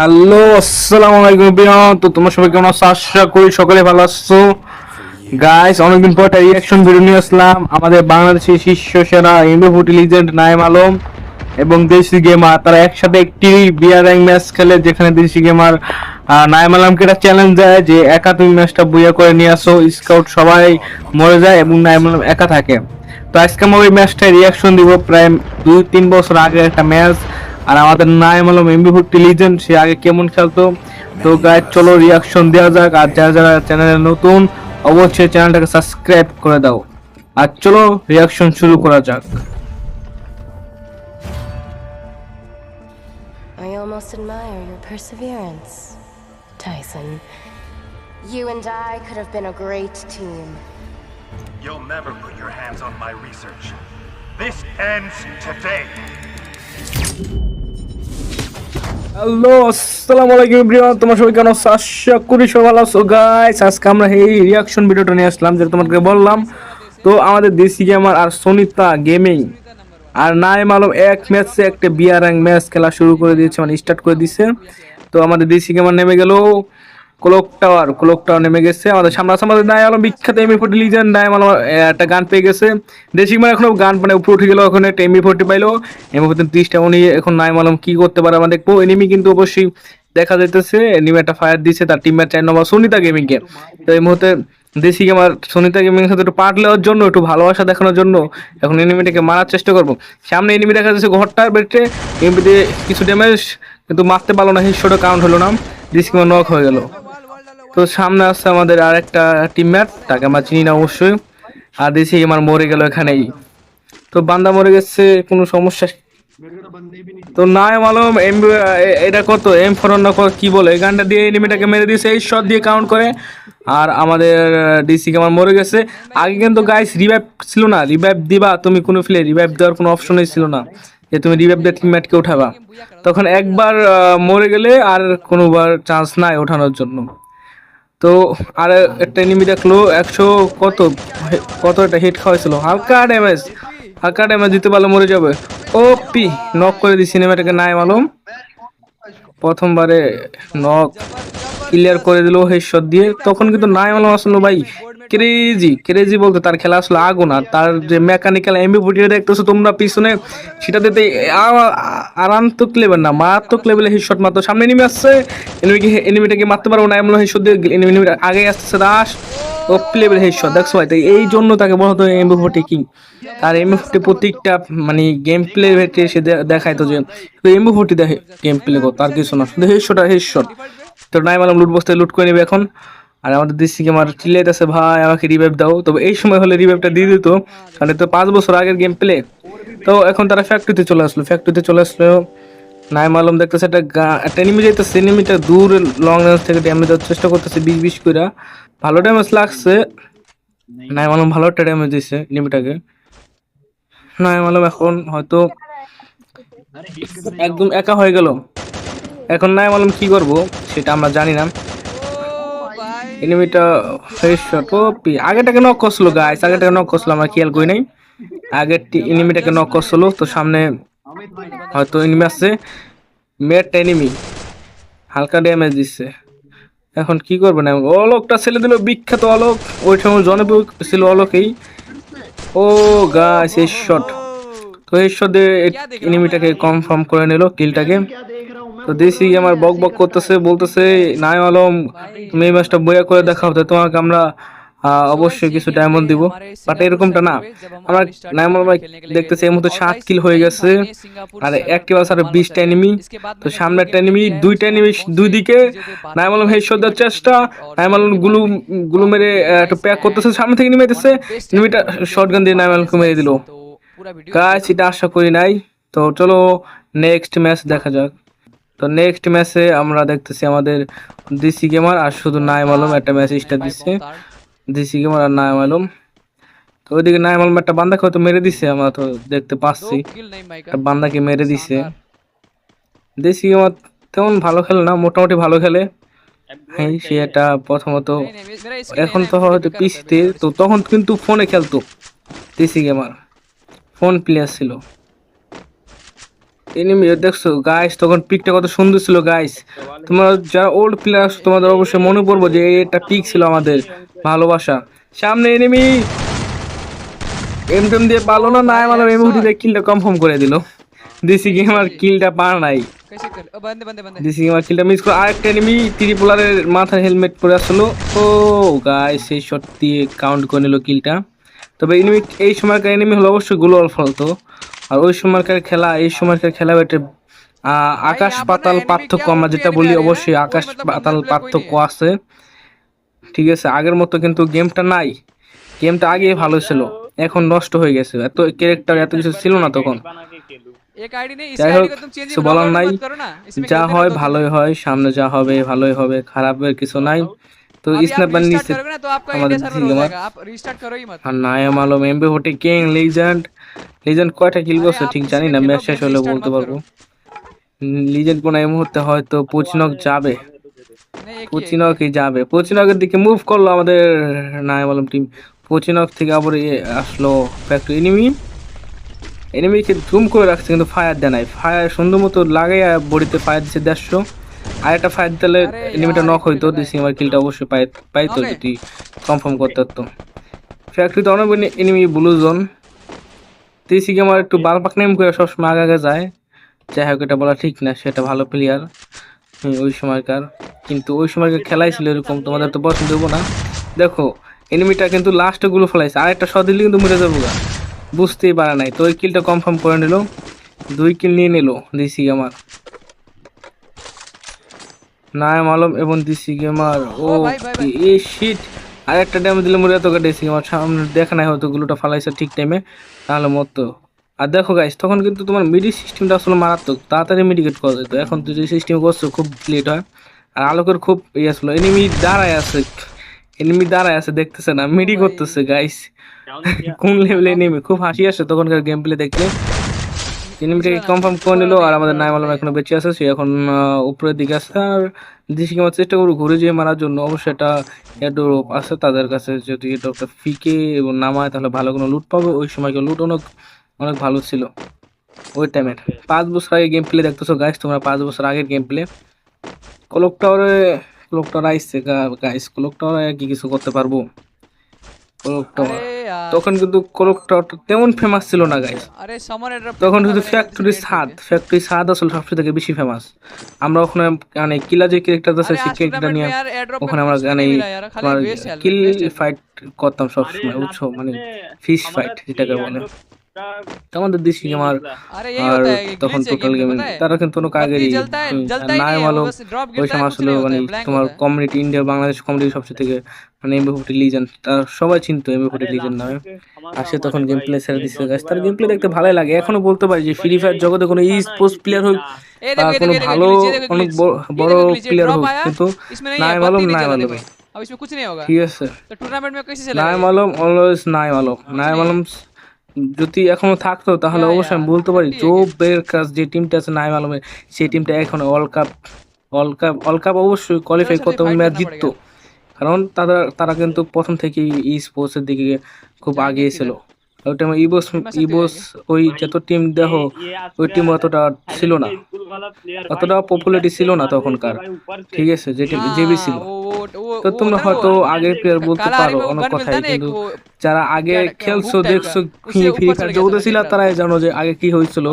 Hello, আসসালামু আলাইকুম বিয়ন তো তোমার সবাই কেমন আছো? আশা করি সকলে ভালো আছো। গাইস অনেকদিন পর একটা রিয়াকশন ভিডিও নিয়ে আসলাম। আমাদের বাংলাদেশের শীর্ষ সেরা ইন্ডো ফুটি লিজেন্ড নাইম আলম এবং দেশি গেমার তারা একসাথে একটি বিয়ার র্যাঙ্ক ম্যাচ খেলে, যেখানে দেশি গেমার নাইম আলমকে একটা চ্যালেঞ্জ দেয় যে একা তুমি ম্যাচটা বুইয়া করে নিয়ে আসো। স্কাউট সবাই মরে যায় এবং নাইম আলম একা থাকে। তো আজকে আমরা ওই ম্যাচটায় রিয়াকশন দিব। প্রায় দুই তিন বছর আগে একটা ম্যাচ আর আমাদের Naim Alam M B footy legend সে আগে কেমন খেলতো তো গাইজ চলো রিয়াকশন দেওয়া যাক আর যারা যারা চ্যানেলে নতুন অবশ্যই চ্যানেলটাকে সাবস্ক্রাইব করে দাও আর চলো রিয়াকশন শুরু করা যাক I almost admire your perseverance, Tyson. You and I could have been a great team. You'll never put your hands on my research. This ends today. Hello, আসসালামু আলাইকুম এভরিওয়ান, তোমার সবাই কেন? আশা করি সবাই ভালো আছো। গাইস আজকে আমরা এই রিয়াকশন ভিডিওটা নিয়ে আসলাম, যেটা তোমাকে বললাম। তো আমাদের দেশি গেমার আর সোনিতা গেমিং আর নাই মালুম এক ম্যাচে একটা বিয়ার ম্যাচ খেলা শুরু করে দিয়েছে মানে স্টার্ট করে দিয়েছে তো আমাদের দেশি গেমার নেমে গেল। ক্লক টাওয়ার ক্লোক টাওয়ার নেমে গেছে। আমাদের সামনে আছে আমাদের আলম, বিখ্যাত M forty legend Naim Alam একটা গান পেয়ে গেছে। দেশি গেমার এখনও গান মানে উপরে উঠে গেল ওখানে একটা এমি ফোর্টি পাইলো। এমি ফোর্টি ত্রিশটা উনি এখন নাইম আলম কি করতে পারে আমরা দেখব। এনিমি কিন্তু অবশ্যই দেখা যাইতেছে। এনিমি একটা ফায়ার দিচ্ছে তার টিমের চার নম্বর সুনিতা গেমিংকে তো এই মুহূর্তে দেশি গেমার সুনিতা গেমিং সাথে একটু পার্ট নেওয়ার জন্য, একটু ভালোবাসা দেখানোর জন্য এখন এনিমিটাকে মারার চেষ্টা করব। সামনে এনিমি দেখা যাচ্ছে ঘরটার বেটে এনিমিতে কিছু ড্যামেজ কিন্তু মারতে পারল না হিসটা কাউন্ট হলো না। দেশি গেমার নক হয়ে গেল। তো সামনে আসছে আমাদের আরেকটা টিমমেট তাকে আমরা চিনি না অবশ্যই। আর দেশি আমার মরে গেল এখানেই। তো বান্দা মরে গেছে, কোনো সমস্যা? তো নাই মালুম এম এটা কত? এম ফোর কি বলে? এই গানটা দিয়ে এনিমিটাকে মেরে দিয়েছে, এই শট দিয়ে কাউন্ট করে। আর আমাদের ডিসি আমার মরে গেছে। আগে কিন্তু গাইস রিভাইভ ছিল না। রিভাইভ দিবা, তুমি কোনো ফিলে রিভাইভ দেওয়ার কোনো অপশনই ছিল না। যে তুমি রিভাইভ দিয়ে টিমমেটকে উঠাবা। তখন একবার মরে গেলে আর কোনোবার চান্স নাই ওঠানোর জন্য। তো আর একটা এনিমি দেখল, একশো কত? কত একটা হিট খাওয়াইছিল? হালকা ড্যামেজ হালকা ড্যামেজ দিতে পারলে মরে যাবে। ও পি নক করে দিই সিনেমাটাকে নাই মালুম। প্রথমবারে নক ক্লিয়ার করে দিল হেডশট দিয়ে। তখন কিন্তু নাই মালুম আসলো ভাই। ক্রেজি ক্রেজি বলতে তার খেলা আসলে আগুন আর তার যে মেকানিক্যাল এমবিপিটিটা দেখতেছো তোমরা পিছনে সেটাতে তো আরান্তক লেভেল না, মারাত্মক লেভেলে হেডশট মারতো। সামনে এনিমি আসছে এনিমিকে এনিমিটাকে মারতে পারব না, এমন হেডশট দিয়ে এনিমি আগে আসতেছে দাস ও লেভেল হেডশট দেখছ ভাই? তাই এই জন্য তাকে বলা হতো এমবিপিটি কিং আর এমবিপিটি প্রত্যেকটা মানে গেম প্লে ভেটে সে দে- দেখাইতো যে এমবিপিটি দেখে গেম প্লে করতো, আর কিছু না, শুধু হেডশট আর তো নাই মালাম লুট বস্তায় লুট করে নেবে এখন। আর আমাদের দেশি গেমার চিল্লাইতেছে, ভাই, আমাকে রিভাইভ দাও। তবে এই সময় হলে রিভাইভটা দিয়ে দিত। কারণ তো পাঁচ বছর আগের গেম প্লে তো এখন তারা ফ্যাক্টরিতে চলে আসলো। ফ্যাক্টরিতে চলে আসলো। নাই মালুম দেখতেছে একটা একটা এনিমি যাইতেছে। এনিমিটা দূর লং রেঞ্জ থেকে ড্যামেজ দেওয়ার চেষ্টা করতেছে, বিশ বিশ করে ভালো ড্যামেজ লাগছে। নাই মালুম ভালো একটা ড্যামেজ দিছে এনিমিটাকে নাই মালুম এখন হয়তো একদম একা হয়ে গেল। এখন নাই মালুম কি করব, সেটা আমরা জানি না। এনিমিটা ফেস শট ও পি আগেটাকে নক করছিল গাইস আগেটাকে নক করছিল আমরা খেয়াল করি নাই আগের এনিমিটাকে নক করছিল তো সামনে হয়তো এনিমি আসছে। মেয়েরটা এনিমি হালকা ড্যামেজ দিচ্ছে। এখন কি করবে না? অলোকটা ছেলে দিল বিখ্যাত অলোক। ওই সময় জনপ্রিয় ছিল অলোকেই। ও গাছ এই শট তো এই শটে এনিমিটাকে কনফার্ম করে নিল কিলটাকে তো দেশি আমার বক বক করতেছে, বলতেছে নাই আলম, তুমি এই ম্যাচটা বইয়া করে দেখাও, তো তোমাকে আমরা অবশ্যই কিছু ডায়মন্ড দিব। বাট এরকমটা না। আমরা নাইমল ভাই দেখতেছি এই মুহূর্তে সাত কিল হয়ে গেছে। আর একটি বাস আর বিশটা এনিমি তো সামনে একটা এনিমি দুইটা দুই দিকে। নাইমল হেডশট দেওয়ার চেষ্টা। নাইমল গুলু গুলু মেরে একটু প্যাক করতেছে, সামনে থেকে নেমেতেছে এনিমিটা শর্টগান দিয়ে নাইমলকে মেরে দিল। গাছ এটা আশা করি নাই। তো চলো নেক্সট ম্যাচ দেখা যাক। তো নেক্সট ম্যাচে আমরা দেখতেছি আমাদের ডিসি গেমার আর শুধু নাইম আলম একটা ম্যাচ স্টার্ট দিচ্ছে ডিসি গেমার আর নাইম আলম তো ওইদিকে নাইম আলম একটা বান্দাকে হয়তো মেরে দিছে আমরা তো দেখতে পাচ্ছি। একটা বান্দাকে মেরে দিছে। দেশি গেমার তেমন ভালো খেলে না মোটামুটি ভালো খেলে। হ্যাঁ সে এটা প্রথমত এখন তো হয়তো পিসিতে তো তখন কিন্তু ফোনে খেলতো। দেশি গেমার ফোন প্লেয়ার ছিল। এনিমিও দেখছ গাইস তখন পিকটা কত সুন্দর ছিল গাইস তোমার যারা ওল্ড প্লেয়ার তোমাদের অবশ্যই মনে পড়ব যে এটা পিক ছিল আমাদের ভালোবাসা। সামনে এনিমি এমটম দিয়ে পালো না, নাই মানে এমউটি দিয়ে কিলটা কনফার্ম করে দিল। ডিসি গেমার কিলটা পার নাই। ডিসি গেমার কিলটা মিস করে আরেকটা এনিমি ত্রিপুলারের মাথায় হেলমেট পরে আসলো। ও গাইস সেই শট দিয়ে কাউন্ট করে নিল কিলটা তবে এনিমি এই সময়কার এনিমি হলো অবশ্যই গ্লোয়াল ফলতো। আর ওই সময়কার খেলা এই সময়কার খেলা একটা আকাশ পাতাল পার্থক্য আমরা যেটা বলি অবশ্যই আকাশ পাতাল পার্থক্য আছে। ঠিক আছে আগের মতো কিন্তু গেমটা নাই। গেমটা আগে ভালো ছিল। এখন নষ্ট হয়ে গেছে। এত ক্যারেক্টার এত কিছু ছিল না তখন। যাই হোক কিছু বলার নাই। যা হয় ভালোই হয় সামনে যা হবে ভালোই হবে খারাপের কিছু নাই। তো স্ন্যাপ বান আমাদের আর নায়াম আলম এমবি হোটে কিং লেজেন্ড লিজেন্ড কয়টা কিল করছে ঠিক জানি না ম্যাচ শেষ হলে বলতে পারব। লিজেন্ড কোন এই মুহূর্তে হয়তো পুচিনক যাবে। পচিনকই যাবে। পুচিনকের দিকে মুভ করল আমাদের নাই বললাম টিম পুচিনক থেকে আবার আসলো ফ্যাক্টরি এনিমি এনিমিকে ধুম করে রাখছে কিন্তু ফায়ার দেয় নাই। ফায়ার সুন্দর মতো লাগে বড়িতে ফায়ার দিচ্ছে দেড়শো। আর একটা ফায়ার দিলে এনিমিটা নক হইতো দিছি আমার কিলটা অবশ্যই পাই পাইতো যদি কনফার্ম করতে পারতো। ফ্যাক্টরিতে অনেক এনিমি ব্লু জোন তিসিকে আমার একটু বালপাক নেম করে সবসময় আগে আগে যায়? যাই হোক এটা বলা ঠিক না সেটা ভালো প্লেয়ার ওই সময়কার। কিন্তু ওই সময়কার খেলাই ছিল এরকম তোমাদের তো পছন্দ দেবো না। দেখো এনিমিটা কিন্তু লাস্টে গুলো ফেলাইছে। আর একটা শট দিলে কিন্তু মরে যাব গা। বুঝতেই পারে নাই। তো ওই কিলটা কনফার্ম করে নিল। দুই কিল নিয়ে নিল দিসি আমার। নায়াম আলম এবং দিসি গেমার ও ভাই। এই শিট আর একটা ড্যামেজ দিলে মরে যেত ডিসি গেমার সামনে দেখা নাই হয়তো গুলোটা ফালাইছে ঠিক টাইমে তাহলে মরতো। আর দেখো গাইস তখন কিন্তু তোমার মিডি সিস্টেমটা আসলে মারাত্মক। তাড়াতাড়ি মিডিকেট করা যেত। এখন তুই যে সিস্টেম করছ খুব লেট হয়। আর আলোকের খুব ইয়ে আসলো। এনিমি দাঁড়ায় আছে। এনিমি দাঁড়ায় আছে দেখতেছে না। মিডি করতেছে গাইস কোন লেভেলে এনিমি খুব হাসি আসে তখনকার গেম প্লে দেখলে। তিন মিনিটে কনফার্ম করে নিল আর আমাদের নাইম আলম এখনও বেঁচে আছে সে এখন উপরের দিকে আছে। আর দিশিকে আমার চেষ্টা করব ঘুরে যেয়ে মারার জন্য। অবশ্যই এটা এডোরপ আছে তাদের কাছে যদি ডক্টর ফিকে এবং নামায় তাহলে ভালো কোনো লুট পাবে। ওই সময়কে লুট অনেক অনেক ভালো ছিল। ওই টাইমের পাঁচ বছর আগে গেম প্লে দেখতেছো গাইস তোমরা পাঁচ বছর আগের গেম প্লে ক্লক টাওয়ারে ক্লক টাওয়ার আসছে গাইস ক্লক টাওয়ারে কি কিছু করতে পারব? ক্লক টাওয়ার তখন কিন্তু কলকটা তেমন ফেমাস ছিল না গাইজ তখন শুধু ফ্যাক্টরি সাদ ফ্যাক্টরি সাদ আসলে সবচেয়ে থেকে বেশি ফেমাস আমরা ওখানে মানে কিলা যে ক্যারেক্টার আছে সেই ক্যারেক্টার নিয়ে ওখানে আমরা মানে কিল ফাইট করতাম সবসময় উৎস মানে ফিশ ফাইট যেটাকে বলে। আমাদের দেশি আমার अरे यही আর होता है তখন ग्लिच है টোটাল गेम গেম में पता है তারা কিন্তু অনেক আগেরই जलता है जलता ही নাই नहीं है ভালো वो बस ड्रॉप ওই गिरता है সময় कुछ আসলে नहीं মানে होता है ब्लैंक তোমার होता है কমিউনিটি ইন্ডিয়া বাংলাদেশ কমিউনিটি সবচেয়ে থেকে মানে এমবি ফোর্টি লিজেন্ড তারা সবাই চিনতো এমবি ফোর্টি লিজেন্ড নামে আর সে তখন গেম প্লে ছেড়ে দিচ্ছে গাছ তার গেম প্লে দেখতে ভালোই লাগে এখনো বলতে পারি যে ফ্রি ফায়ার জগতে কোনো ই স্পোর্টস প্লেয়ার হোক ये বা देखो ये কোনো देखो ये देखो ভালো glitch, ये देखो অনেক glitch। বড়- ये বড় देखो glitch, প্লেয়ার drop হোক आया, কিন্তু इसमें नहीं নাই है মালুম बत्ती নাই नहीं चला মালুম देखो अब इसमें कुछ नहीं होगा ঠিক আছে तो टूर्नामेंट में कैसे चलेगा নাই ये? মালুম অলওয়েজ নাই মালুম নাই মালুম যদি এখনও থাকতো তাহলে অবশ্যই আমি বলতে পারি জোবের কাজ যে টিমটা আছে নাইম আলমের সেই টিমটা এখন world cup world cup world cup অবশ্যই কোয়ালিফাই করতে ম্যাচ জিততো। কারণ তারা তারা কিন্তু প্রথম থেকে ই স্পোর্টসের দিকে খুব আগিয়ে ছিল। ওই টাইমে ইবোস ইবোস ওই যত টিম দেহ ওই টিম অতটা ছিল না। অতটা পপুলারিটি ছিল না তখনকার। ঠিক আছে যে টিম জেবি ছিল। তো তোমরা হয়তো আগে প্লেয়ার বলতে পারো অনেক কথাই কিন্তু যারা আগে খেলছো দেখছ ফ্রি ফায়ার জগতে ছিল তারাই জানো যে আগে কি হয়েছিল।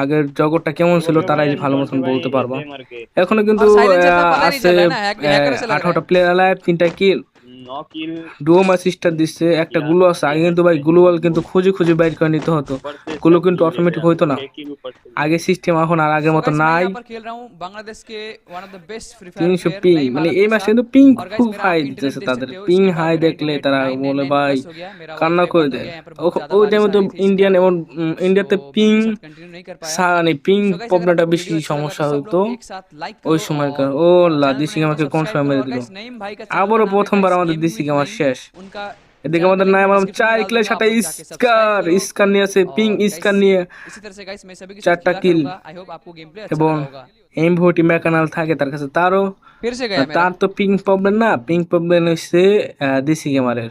আগের জগৎটা কেমন ছিল তারাই ভালো মতন বলতে পারব। এখনও কিন্তু আছে আঠারোটা প্লেয়ার লাইভ তিনটা কিল ডুও সিস্টার দিচ্ছে একটা গুলো আছে। আগে কিন্তু ভাই গ্লোবাল কিন্তু খুঁজে খুঁজে বাইর করে নিতে হতো। গুলো কিন্তু অটোমেটিক হইতো না। আগে সিস্টেম এখন আর আগের মতো নাই। তিনশো পিং মানে এই মাসে কিন্তু পিং খুব হাই দিতেছে তাদের। পিং হাই দেখলে তারা বলে ভাই কান্না করে দেয়। ওই টাইমে তো ইন্ডিয়ান এবং ইন্ডিয়াতে পিং মানে পিং প্রবলেমটা বেশি সমস্যা হতো। ওই সময়কার ও লাদি দিশি আমাকে কোন সময় মেরে দিল। আবারও প্রথমবার আমাদের দিছি আমার শেষ। এদিকে আমাদের নাম মারলাম চার কিলে সাথে ইস্কার ইস্কার নিয়ে আছে পিং ইস্কার নিয়ে। চারটা কিল এবং এম ফোর্টি মেকানাল থাকে তার কাছে তারও তার তো পিং প্রবলেম না পিং প্রবলেম হচ্ছে দিসি গেমারের